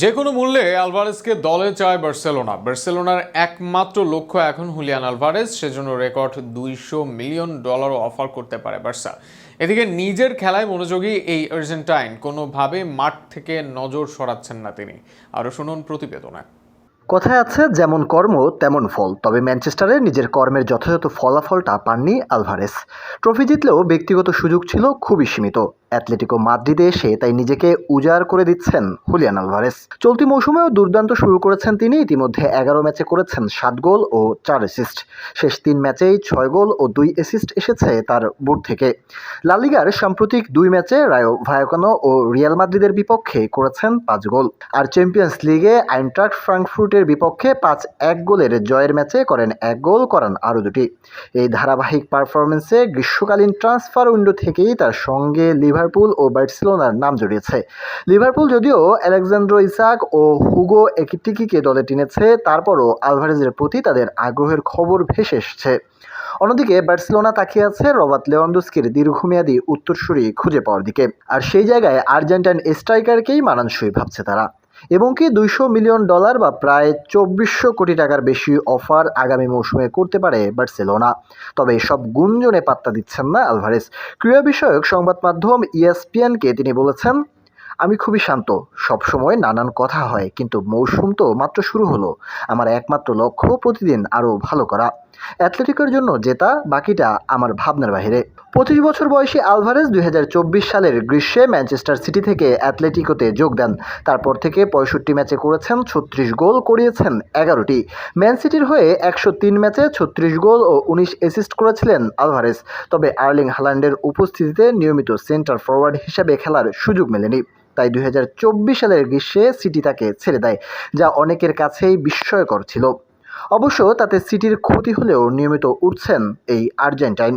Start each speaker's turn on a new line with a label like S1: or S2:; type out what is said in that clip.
S1: যে কোনো মূল্যে আলভারেজকে দলে চায় বার্সেলোনা। বার্সেলোনার একমাত্র লক্ষ্য এখন হুলিয়ান আলভারেজ, সেজন্য রেকর্ড দুইশো মিলিয়ন ডলারও অফার করতে পারে বার্সা। এদিকে নিজের খেলায় মনোযোগী এই আর্জেন্টাইন, কোনোভাবে মাঠ থেকে নজর সরাচ্ছেন না তিনি। আরও শুনুন প্রতিবেদনে।
S2: কথায় আছে, যেমন কর্ম, তেমন ফল। তবে ম্যানচেস্টারে নিজের কর্মের যথাযথ ফলাফলটা পাননি আলভারেস ট্রফি জিতলেও ব্যক্তিগত সুযোগ ছিল খুবই সীমিত। অ্যাথলেটিকো মাদ্রিদে এসে তাই নিজেকে উজাড় করে দিচ্ছেন হুলিয়ান আলভারেস। চলতি মৌসুমেও দুর্দান্ত শুরু করেছেন তিনি, ইতিমধ্যে এগারো ম্যাচে করেছেন সাত গোল ও চার অ্যাসিস্ট শেষ তিন ম্যাচেই ছয় গোল ও দুই অ্যাসিস্ট এসেছে তার বুট থেকে। লালিগার সাম্প্রতিক দুই ম্যাচে রায়ো ভায়োকানো ও রিয়াল মাদ্রিদের বিপক্ষে করেছেন পাঁচ গোল। আর চ্যাম্পিয়ন্স লিগে আইনট্রাক্ট ফ্রাঙ্কফুর্টের বিপক্ষে পাঁচ এক গোলের জয়ের ম্যাচে করেন এক গোল, করান আরও দুটি। এই ধারাবাহিক পারফরমেন্সে গ্রীষ্মকালীন ট্রান্সফার উইন্ডো থেকেই তার সঙ্গে লিভারপুল ও বার্সেলোনার নাম জড়িয়েছে। লিভারপুল যদিও অ্যালেকজান্ড্রো ইসাক ও হুগো একটিকিকে দলে টেনেছে, তারপরও আলভারেজের প্রতি তাদের আগ্রহের খবর ভেসে এসছে। অন্যদিকে বার্সেলোনা তাকিয়ে আছে রবার্ট লেওয়ান্দোস্কির দীর্ঘমেয়াদী উত্তরসূরি খুঁজে পাওয়ার দিকে। আর সেই জায়গায় আর্জেন্টাইন স্ট্রাইকারকেই মানানসই ভাবছে তারা। এবং কি দুইশো মিলিয়ন ডলার বা প্রায় চব্বিশশো কোটি টাকার বেশি অফার আগামী মৌসুমে করতে পারে বার্সেলোনা। তবে সব গুঞ্জনে পাত্তা দিচ্ছেন না আলভারেস। ক্রীড়া বিষয়ক সংবাদ মাধ্যম ইএসপিএনকে তিনি বলেছেন, আমি খুবই শান্ত, সবসময় নানান কথা হয়, কিন্তু মৌসুম তো মাত্র শুরু হলো। আমার একমাত্র লক্ষ্য প্রতিদিন আরও ভালো করা। অ্যাথলেটিকের জন্য জেতা বাকিটা আমার ভাবনার বাইরে পঁচিশ বছর বয়সী আলভারেজ দুই হাজার চব্বিশ সালের গ্রীষ্মে ম্যানচেস্টার সিটি থেকে অ্যাথলেটিকোতে যোগ দেন। তারপর থেকে পঁয়ষট্টি ম্যাচে করেছেন, ছত্রিশ গোল করিয়েছেন এগারোটি। ম্যান সিটির হয়ে একশো তিন ম্যাচে ছত্রিশ গোল ও উনিশ অ্যাসিস্ট করেছিলেন আলভারেজ। তবে আর্লিং হালান্ডের উপস্থিতিতে নিয়মিত সেন্টার ফরওয়ার্ড হিসাবে খেলার সুযোগ মেলেনি। তাই দুই হাজার চব্বিশ সালের গ্রীষ্মে সিটি তাকে ছেড়ে দেয়, যা অনেকের কাছেই বিস্ময়কর ছিল। অবশ্য তাতে সিটির ক্ষতি হলেও নিয়মিত উঠছেন এই আর্জেন্টাইন